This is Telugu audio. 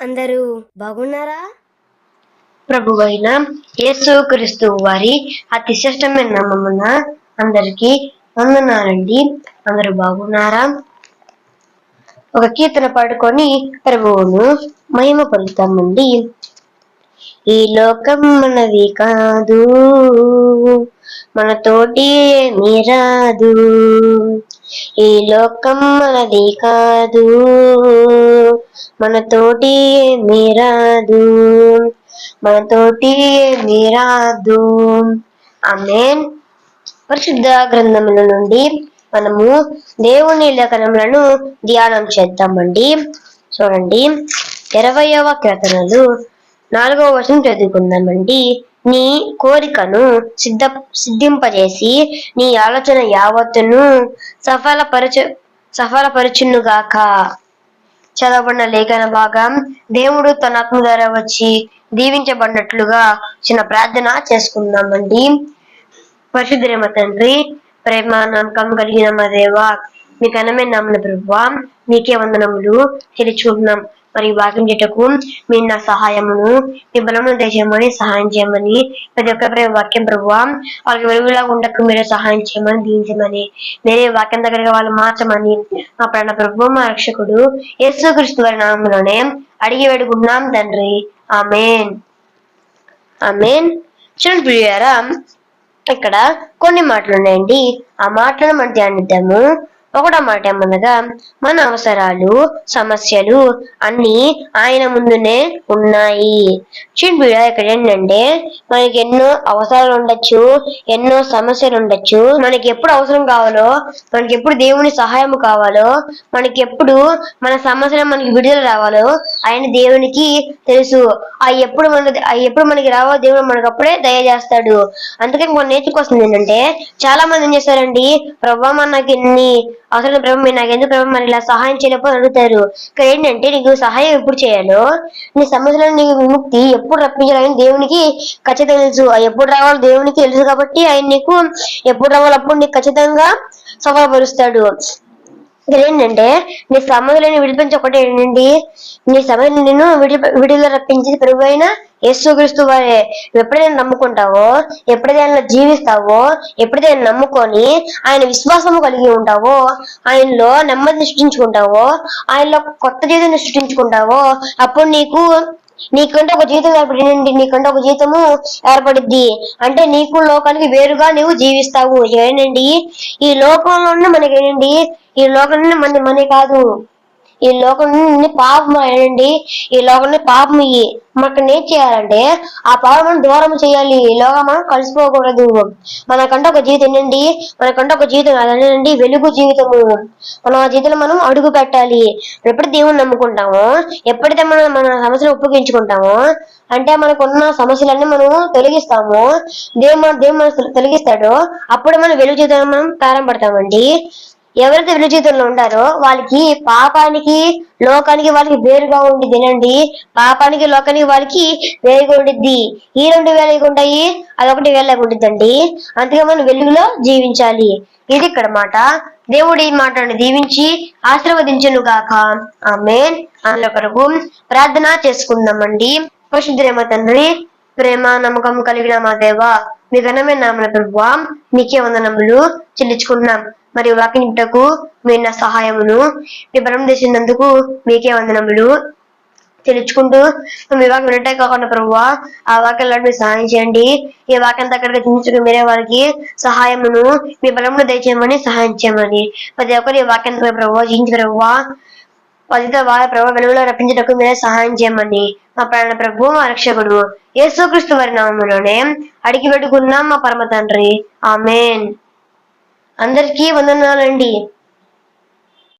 అందరూ బాగున్నారా? ప్రభువైన యేసు క్రీస్తు వారి అతి శ్రేష్టమైన నామమున అందరికీ వందనాలండి. అందరూ బాగున్నారా? ఒక కీర్తన పాడుకొని ప్రభువును మహిమ పలుతామండి ఈ లోకం మనది కాదు మన తోటి ఏమీ రాదు. ఈ లోకం మనది కాదు. మన తోటి ఏమీ రాదు. మన తోటి ఏమీ రాదు. పరిశుద్ధ గ్రంథముల నుండి మనము దేవుని లేఖనములను ధ్యానం చేద్దామండి. చూడండి. ఇరవయవ కీర్తనలు. నాలుగవ వచనం చదువుకుందామండి. నీ కోరికను సిద్ధ సిద్ధింపజేసి నీ ఆలోచన యావత్తును సఫలపరచు సఫలపరచునుగాక. చదవబడిన లేఖన భాగం దేవుడు తన ఆత్మ ద్వారా వచ్చి దీవించబడినట్లుగా చిన్న ప్రార్థన చేసుకుందామండి. పరిశుద్ధమ తండ్రి ప్రేమ నమ్మకం కలిగిన మా దేవ మీకు అనమే నమ్మన ప్రభువా మీకే వందనములు. తెలుసుకుంటున్నాం మరి వాక్యం చెట్టుకు మీ నా సహాయమును మీ బలమును దయచేయమని సహాయం చేయమని. ప్రతి ఒక్క వాక్యం ప్రభు వాళ్ళకి వెలుగులా ఉండకు మీరు సహాయం చేయమని దీవించమని. మీరే వాక్యం దగ్గరగా వాళ్ళు మార్చమని మా ప్రాణ ప్రభు మా రక్షకుడు యేసుక్రీస్తు వారి నామంలోనే అడిగి వేడుకున్నాం తండ్రి. ఆమెన్. ఆమెన్. చూడండి ప్రియారా ఇక్కడ కొన్ని మాటలు ఉన్నాయండి. ఆ మాటలను మనం ధ్యానిద్దాము. ఒకటో మాట ఏమనగా మన అవసరాలు సమస్యలు అన్ని ఆయన ముందునే ఉన్నాయి. చూడు ఇక్కడ ఏంటంటే మనకి ఎన్నో అవసరాలు ఉండొచ్చు ఎన్నో సమస్యలు ఉండొచ్చు. మనకి ఎప్పుడు అవసరం కావాలో మనకి ఎప్పుడు దేవుని సహాయం కావాలో మనకి ఎప్పుడు మన సమస్యలు మనకి విడుదల రావాలో ఆయన దేవునికి తెలుసు. ఆ ఎప్పుడు మన ఆ ఎప్పుడు మనకి రావో దేవుడు మనకు అప్పుడే దయచేస్తాడు. అందుకని మనం నేర్చుకోవాల్సింది ఏంటంటే చాలా మంది ఏం చేస్తారండి ప్రభావ మనకి ఎన్ని అవసరం ప్రభు మీరు నాకు ఎందుకు ప్రభు మరి ఇలా సహాయం చేయలేకపోతే అడుగుతారు. ఇక్కడ ఏంటంటే నీకు సహాయం ఎప్పుడు చేయాలో నీ సమస్యలను నీకు విముక్తి ఎప్పుడు రప్పించాలని దేవునికి ఖచ్చితంగా తెలుసు. ఆ ఎప్పుడు రావాలో దేవునికి తెలుసు కాబట్టి ఆయన నీకు ఎప్పుడు రావాలో అప్పుడు నీకు ఖచ్చితంగా సఫలపరుస్తాడు. ఇక్కడ ఏంటంటే నీ సమస్యలను విడిపించి ఒకటి ఏంటండి నీ సమయం నేను విడి విడుదల రప్పించేది ప్రభు అయిన యేసుక్రీస్తు వారే. ఎప్పుడైనా నమ్ముకుంటావో ఎప్పుడైనా ఆయన జీవిస్తావో ఎప్పుడైనా నమ్ముకొని ఆయన విశ్వాసము కలిగి ఉంటావో ఆయనలో నెమ్మదిని సృష్టించుకుంటావో ఆయనలో కొత్త జీవితాన్ని సృష్టించుకుంటావో అప్పుడు నీకు నీకంటే ఒక జీవితం ఏర్పడింది నీకంటే ఒక జీవితము ఏర్పడిద్ది. అంటే నీకు లోకానికి వేరుగా నువ్వు జీవిస్తావు. ఏంటండి ఈ లోకంలోనే మనకి ఏంటండి ఈ లోకంలో మన మనీ కాదు. ఈ లోకం నుండి పాపం ఏంటండి ఈ లోకం నుండి పాపం ఇయ్యి మనకు ఏం చేయాలంటే ఆ పాపం దూరం చేయాలి. ఈ లోకం మనం కలిసిపోకూడదు. మనకంటే ఒక జీవితం ఏంటండి మనకంటే ఒక జీవితం అదేనండి వెలుగు జీవితము. మనం ఆ జీవితంలో మనం అడుగు పెట్టాలి. ఎప్పుడు దేవుని నమ్ముకుంటామో ఎప్పుడైతే మనం మన సమస్యలు ఉపయోగించుకుంటామో అంటే మనకున్న సమస్యలన్నీ మనం తొలగిస్తాము. దేవుడు మన దేవుడు మనం తొలగిస్తాడో. అప్పుడు మనం వెలుగు జీవితం మనం ప్రారంభపడతామండి. ఎవరైతే వెలుగు ఉంటారో వాళ్ళకి పాపానికి లోకానికి వాళ్ళకి వేరుగా ఉండి తినండి. పాపానికి లోకానికి వాళ్ళకి వేరుగా ఉండిద్ది. ఈ రెండు వేలకి ఉంటాయి? అదొకటి వేలకు ఉండిద్దండి? అందుకే మనం వెలుగులో జీవించాలి. ఇది ఇక్కడ మాట. దేవుడు ఈ మాటను దీవించి ఆశీర్వదించను గాక. ఆమె అందులో కొరకు ప్రార్థన చేసుకుందామండి. పరిశుద్ధులేమ తండ్రి ప్రేమ నమ్మకం కలిగిన మా దేవా మీ ఘనమైన నామల ప్రభువా మీకే వందనములు చెల్లించుకుంటున్నాం. మరియు వాకింటకు మీ నా సహాయమును మీ బలం చేసినందుకు మీకే వందనములు తెలుసుకుంటూ మీ వాక్యం వినటే కాకుండా ప్రభువా ఆ వాక్యాలను మీరు సహాయం చేయండి. ఈ వాక్యం దగ్గరగా చించుకుని మీరే వారికి సహాయమును మీ బలమును దయచేయమని సహాయం చేయమని. ప్రతి ఒక్కరి ఈ వాక్యం ద్వారా జీవించి ప్రభువా. పదిత వారి ప్రభు వెలుగులో రప్పించటకు మీరే సహాయం చేయమని మా ప్రాణ ప్రభు మా రక్షకుడు యేసుక్రీస్తు వారి నామంలోనే అడిగి పెట్టుకున్నాం మా పరమ తండ్రి. ఆమెన్. అందరికీ వందనాలండి.